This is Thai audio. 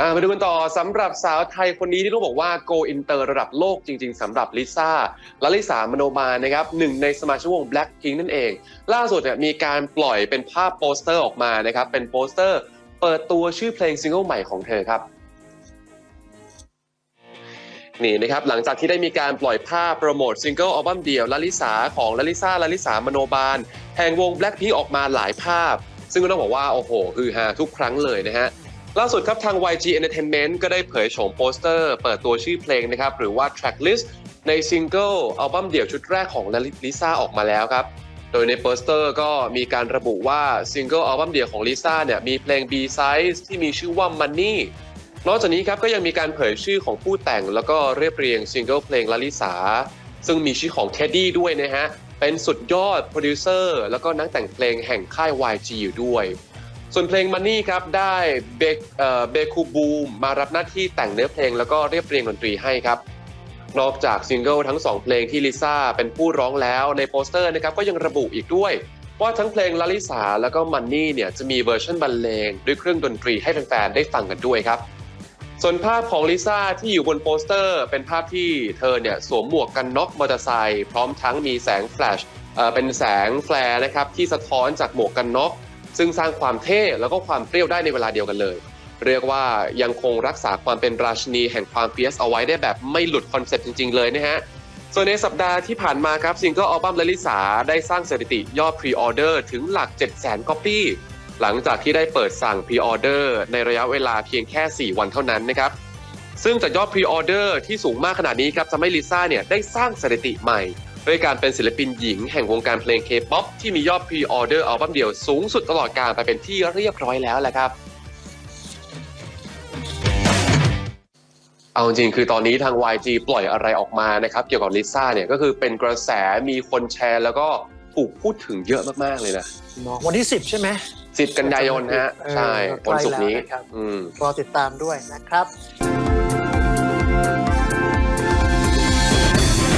อ่ามาดูกันต่อสำหรับสาวไทยคนนี้ที่ต้องบอกว่า go inter ระดับโลกจริง ๆสำหรับลิซ่าลลิสามโนบาลนะครับหนึ่งในสมาชิกวง Blackpink นั่นเอง ล่าสุดเนี่ยมีการปล่อยเป็นภาพโปสเตอร์ออกมานะครับ เป็นโปสเตอร์เปิดตัวชื่อเพลงซิงเกิลใหม่ของเธอครับนี่นะครับหลังจากที่ได้มีการปล่อยภาพโปรโมทซิงเกิลอัลบั้มเดี่ยวลลิสาของลลิซ่าลลิสามโนบาล แห่งวง Blackpink ออกมาหลายภาพ ซึ่งก็ต้องบอกว่าโอ้โหฮือฮาทุกครั้งเลยนะฮะ ล่าสุดครับทาง YG Entertainment ก็ได้เผยโฉมโปสเตอร์ เปิดตัวชื่อเพลงนะครับ หรือว่า track list ในซิงเกิลอัลบั้มเดี่ยวชุดแรกของลิซ่าออกมาแล้วครับ โดยในโปสเตอร์ก็มีการระบุว่าซิงเกิลอัลบั้มเดี่ยวของลิซ่าเนี่ยมีเพลง B Size ที่มีชื่อว่า Money นอกจากนี้ครับก็ยังมีการเผยชื่อของผู้แต่งแล้วก็เรียบเรียงซิงเกิลเพลงลลิสาซึ่งมีชื่อของเท็ดดี้ด้วยนะฮะ เป็นสุดยอดโปรดิวเซอร์แล้วก็นักแต่งเพลงแห่งค่าย YG อยู่ด้วย ส่วนเพลง Money ครับได้เบคเอ่อเบคูบูมมารับหน้าที่แต่งเนื้อเพลงแล้วก็เรียบเรียงดนตรีให้ครับ นอกจากซิงเกิลทั้ง 2 เพลงที่ลิซ่าเป็นผู้ร้องแล้วในโปสเตอร์นะครับก็ยังระบุอีกด้วยว่าทั้งเพลงลาลิสาแล้วก็มันนี่เนี่ยจะมีเวอร์ชันบรรเลงด้วยเครื่องดนตรีให้แฟนๆได้ฟังกันด้วยครับ ส่วนภาพของลิซ่าที่อยู่บนโปสเตอร์ เป็นภาพที่เธอเนี่ยสวมหมวกกันน็อกมอเตอร์ไซค์พร้อมทั้งมีแสงแฟลชเอ่อเป็นแสงแฟลร์นะครับที่สะท้อนจากหมวกกันน็อก ซึ่งสร้างความเท่แล้วก็ความเปรี้ยวได้ในเวลาเดียวกันเลย เรียกว่ายังคงรักษาความเป็นราชินีแห่งความเฟียสเอาไว้ได้แบบไม่หลุดคอนเซ็ปต์จริง ๆ เลยนะฮะส่วนในสัปดาห์ที่ผ่านมาครับซิงเกิลอัลบั้มลลิสาได้สร้างสถิติยอดพรีออเดอร์ถึงหลัก 700,000ก๊อปปี้หลังจากที่ได้เปิดสั่งพรีออเดอร์ในระยะเวลาเพียงแค่ 4 วันเท่านั้นนะครับซึ่งจากยอดพรีออเดอร์ที่สูงมากขนาดนี้ครับทำให้ลิซ่าเนี่ยได้สร้างสถิติใหม่ ด้วยการเป็นศิลปินหญิงแห่งวงการเพลงเคป๊อปที่มียอดพรีออเดอร์อัลบั้มเดี่ยวสูงสุดตลอดกาลไปเป็นที่เรียบร้อยแล้วแหละครับ เอาจริงๆคือตอนนี้ทาง YG ปล่อยอะไรออกมานะครับเกี่ยวกับลิซ่าเนี่ยก็คือเป็นกระแสมีคนแชร์ แล้วก็ถูกพูดถึงเยอะมากๆเลยนะเนาะวันที่ 10 ใช่ไหมสิบกันยายนฮะใช่เออวันศุกร์นี้ใกล้แล้วนะครับอืมรอติดตามด้วยนะครับ